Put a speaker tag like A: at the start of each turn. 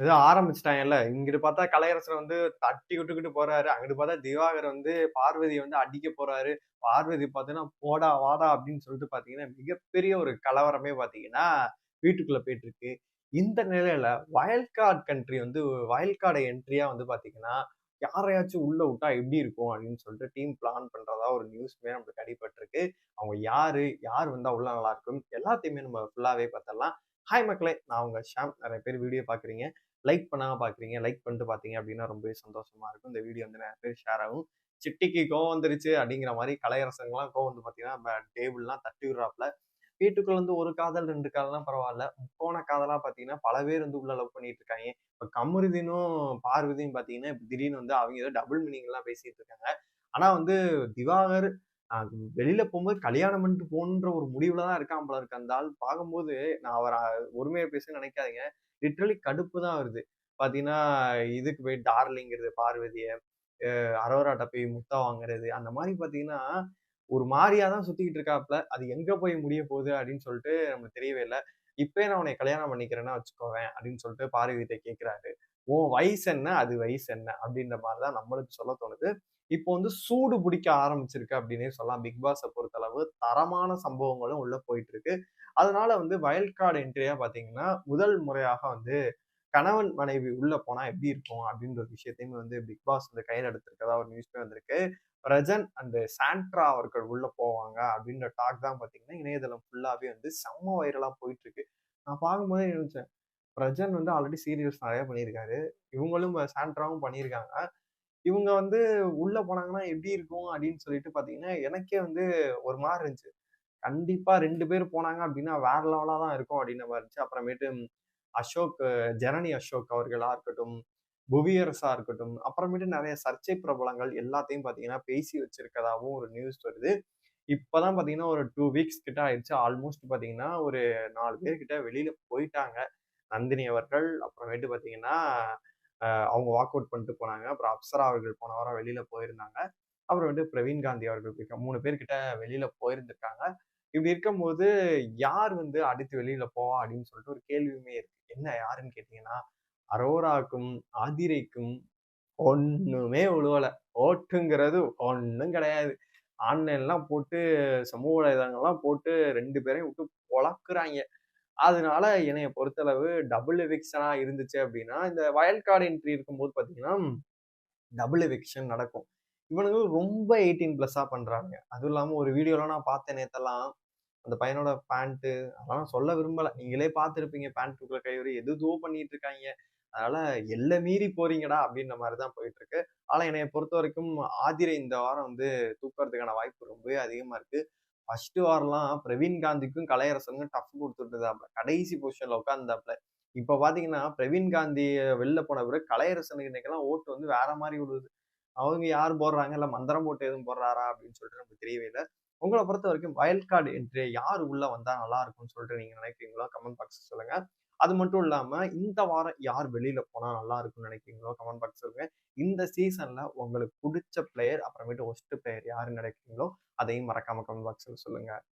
A: ஏதோ ஆரம்பிச்சிட்டாங்கல்ல இங்கிட்டு பார்த்தா கலையரசர் வந்து தட்டி விட்டுக்கிட்டு போறாரு. அங்கிட்டு பார்த்தா திவாகர் வந்து பார்வதியை வந்து அடிக்க போறாரு. பார்வதி பார்த்தீங்கன்னா, "போடா, வாடா" அப்படின்னு சொல்லிட்டு பார்த்தீங்கன்னா, மிகப்பெரிய ஒரு கலவரமே பார்த்தீங்கன்னா, வீட்டுக்குள்ள போயிட்டுருக்கு. இந்த நிலையில வயல்ட் கார்ட் கண்ட்ரி வந்து வயல்ட் கார்டு என்ட்ரியா வந்து பார்த்தீங்கன்னா, யாரையாச்சும் உள்ள விட்டா எப்படி இருக்கும் அப்படின்னு சொல்லிட்டு டீம் பிளான் பண்றதா ஒரு நியூஸ்மே நம்மளுக்கு அடிபட்டிருக்கு. அவங்க யாரு? யார் வந்தா உள்ள நல்லாருக்கும்? எல்லாத்தையுமே நம்ம ஃபுல்லாவே பார்த்தலாம் ஹாய் மக்களே! நான் உங்கள் ஷாம். நிறைய பேர் வீடியோ பார்க்குறீங்க. லைக் பண்ணாம பார்க்குறீங்க. லைக் பண்ணிட்டு பார்த்தீங்க அப்படின்னா ரொம்பவே சந்தோஷமாக இருக்கும். இந்த வீடியோ வந்து நிறைய பேர் ஷேர் ஆகும். சிட்டிக்கு கோவம் வந்துருச்சு அப்படிங்கிற மாதிரி கலையரசங்கள்லாம் கோவம் வந்து பார்த்தீங்கன்னா, நம்ம டேபிள்லாம் தட்டி விடுறாப்புல வீட்டுக்குள்ள வந்து ஒரு காதல், ரெண்டு காதல்லாம் பரவாயில்ல முக்கோண காதலாக பார்த்தீங்கன்னா, பல பேர் வந்து உள்ள லவ் பண்ணிட்டு இருக்காங்க இப்போ கமருதினும் பார்வதியும் பார்த்தீங்கன்னா, திடீர்னு வந்து அவங்க ஏதோ டபுள் மீனிங்லாம் பேசிட்டு இருக்காங்க. ஆனால் வந்து திவாகர் வெளியில போகும்போது கல்யாணம் பண்ணிட்டு போன்ற ஒரு முடிவுல தான் இருக்கான் போல இருக்கு அந்த ஆள். பார்க்கும்போது நான் அவரை ஒருமையா பேச நினைக்காதீங்க லிட்ரலி கடுப்பு தான் வருது. பார்த்தீங்கன்னா, இதுக்கு போய் டார்லிங்கிறது பார்வதிய, அரோராட்ட போய் முத்தா வாங்குறது, அந்த மாதிரி பார்த்தீங்கன்னா, ஒரு மாதிரியா தான் சுத்திக்கிட்டு இருக்காப்ல. அது எங்க போய் முடிய போகுது அப்படின்னு சொல்லிட்டு நமக்கு தெரியவே இல்லை "இப்பயே நான் உன்னைய கல்யாணம் பண்ணிக்கிறேன்னா வச்சுக்கோவேன்" அப்படின்னு சொல்லிட்டு பார்வதிட்ட கேட்கிறாரு. "உன் வயசு என்ன? அது வயசு என்ன?" அப்படின்ற மாதிரி தான் நம்மளுக்கு சொல்ல தோணுது. இப்போ வந்து சூடு பிடிக்க ஆரம்பிச்சிருக்கு அப்படின்னே சொல்லலாம். பிக் பாஸ பொறுத்தளவு தரமான சம்பவங்களும் உள்ள போயிட்டு இருக்கு. அதனால வந்து வயல்ட் கார்டு என்ட்ரியா பார்த்தீங்கன்னா, முதல் முறையாக வந்து கணவன், மனைவி உள்ள போனா எப்படி இருக்கும்? அப்படின்ற ஒரு விஷயத்தையுமே வந்து பிக் பாஸ் வந்து கையில் எடுத்திருக்கதா ஒரு நியூஸ் வந்திருக்கு. பிரஜன் அண்ட் சாண்ட்ரா அவர்கள் உள்ள போவாங்க அப்படின்ற டாக் தான் பார்த்தீங்கன்னா, இணையதளம் ஃபுல்லாவே வந்து செம்ம வைரலா போயிட்டு இருக்கு. நான் பார்க்கும்போதே நினைச்சேன் பிரஜன் வந்து ஆல்ரெடி சீரியல்ஸ் நிறைய பண்ணியிருக்காரு. இவங்களும் சாண்ட்ராவும் பண்ணியிருக்காங்க. இவங்க வந்து உள்ள போனாங்கன்னா எப்படி இருக்கும்? அப்படின்னு சொல்லிட்டு பார்த்தீங்கன்னா, எனக்கே வந்து ஒரு மாதிரி இருந்துச்சு. கண்டிப்பா ரெண்டு பேர் போனாங்க அப்படின்னா, வேற லெவலா தான் இருக்கும் அப்படின்ற மாதிரி இருந்துச்சு. அப்புறமேட்டு அசோக் ஜெனனி அசோக் அவர்களா இருக்கட்டும், புவியரசா இருக்கட்டும், அப்புறமேட்டு நிறைய சர்ச்சை பிரபலங்கள் எல்லாத்தையும் பார்த்தீங்கன்னா, பேசி வச்சிருக்கதாகவும் ஒரு நியூஸ் வருது. இப்பதான் தான் ஒரு டூ வீக்ஸ் கிட்ட ஆயிடுச்சு. ஆல்மோஸ்ட் பாத்தீங்கன்னா ஒரு நாலு பேர்கிட்ட வெளியில போயிட்டாங்க. நந்தினி அவர்கள், அப்புறமேட்டு பார்த்தீங்கன்னா, அவங்க வாக் அவுட் பண்ணிட்டு போனாங்க. அப்புறம் அப்சரா அவர்கள் போன வாரம் வெளியில போயிருந்தாங்க. அப்புறமேட்டு பிரவீன் காந்தி அவர்கள் போய் 3 பேர் வெளியில போயிருந்திருக்காங்க. இப்படி இருக்கும்போது, யார் வந்து அடுத்து வெளியில போவா? அப்படின்னு சொல்லிட்டு ஒரு கேள்வியுமே இருக்கு. என்ன யாருன்னு கேட்டீங்கன்னா, அரோராக்கும், ஆதிரைக்கும் ஒண்ணுமே உழுவல. ஓட்டுங்கிறது ஒன்றும் கிடையாது. ஆன்லைன்லாம் போட்டு சமூக வலைதளங்கள்லாம் போட்டு ரெண்டு பேரையும் விட்டு பொழக்குறாங்க அதனால என்னைய பொறுத்தளவு டபுள் எவிக்ஷனா இருந்துச்சு அப்படின்னா, இந்த வயல் கார்டு என்ட்ரி இருக்கும்போது பார்த்தீங்கன்னா, டபுள் எவிக்ஷன் நடக்கும். இவனுங்க ரொம்ப எயிட்டீன் ப்ளஸ்ஸாக பண்ணுறாங்க அதுவும் இல்லாமல் ஒரு வீடியோலாம் நான் பார்த்தேன் நேத்தெல்லாம். அந்த பையனோட பேண்ட்டு அதெல்லாம் சொல்ல விரும்பலை நீங்களே பார்த்திருப்பீங்க. பேண்ட்டுக்குள்ள கைவரி எது எதேதோ பண்ணிட்டு இருக்காங்க அதனால எல்லை மீறி போறீங்கடா அப்படின்ற மாதிரி தான் போயிட்டு இருக்கு. ஆனா என்னைய பொறுத்தவரைக்கும் ஆதிரை இந்த வாரம் வந்து தூக்குறதுக்கான வாய்ப்பு ரொம்பவே அதிகமாக இருக்கு. ஃபர்ஸ்ட் வாரெலாம் பிரவீன் காந்திக்கும், கலையரசனுக்கும் டஃப் குடுத்துட்டு இருந்தாப்ல. கடைசி பொசிஷன்ல உட்காந்தாப்ல இப்ப பார்த்தீங்கன்னா, பிரவீன் காந்தி வெளில போன பிறகு கலையரசனுக்கு இன்னைக்கெல்லாம் ஓட்டு வந்து வேற மாதிரி விடுது அவங்க யார் போடுறாங்க? இல்ல மந்திரம் போட்டு எதுவும் போடுறாரா? அப்படின்னு சொல்லிட்டு நமக்கு தெரியவே இல்லை உங்களை பொறுத்த வரைக்கும் வயல் கார்ட் என்ட்ரி யார் உள்ள வந்தா நல்லா இருக்கும்னு சொல்லிட்டு நீங்க நினைக்கிறீங்களோ? கமெண்ட் பாக்ஸ் சொல்லுங்க. அது மட்டும் இல்லாம, இந்த வாரம் யார் வெளியில போனா நல்லா இருக்கும்னு நினைக்கிறீங்களோ? கமெண்ட் பாக்ஸ் சொல்லுங்க. இந்த சீசன்ல உங்களுக்கு பிடிச்ச பிளேயர், அப்புறமேட்டு ஒஸ்ட் பிளேயர் யாருன்னு நினைக்கிறீங்களோ? அதையும் மறக்காம கமெண்ட் பாக்ஸ்ல சொல்லுங்க.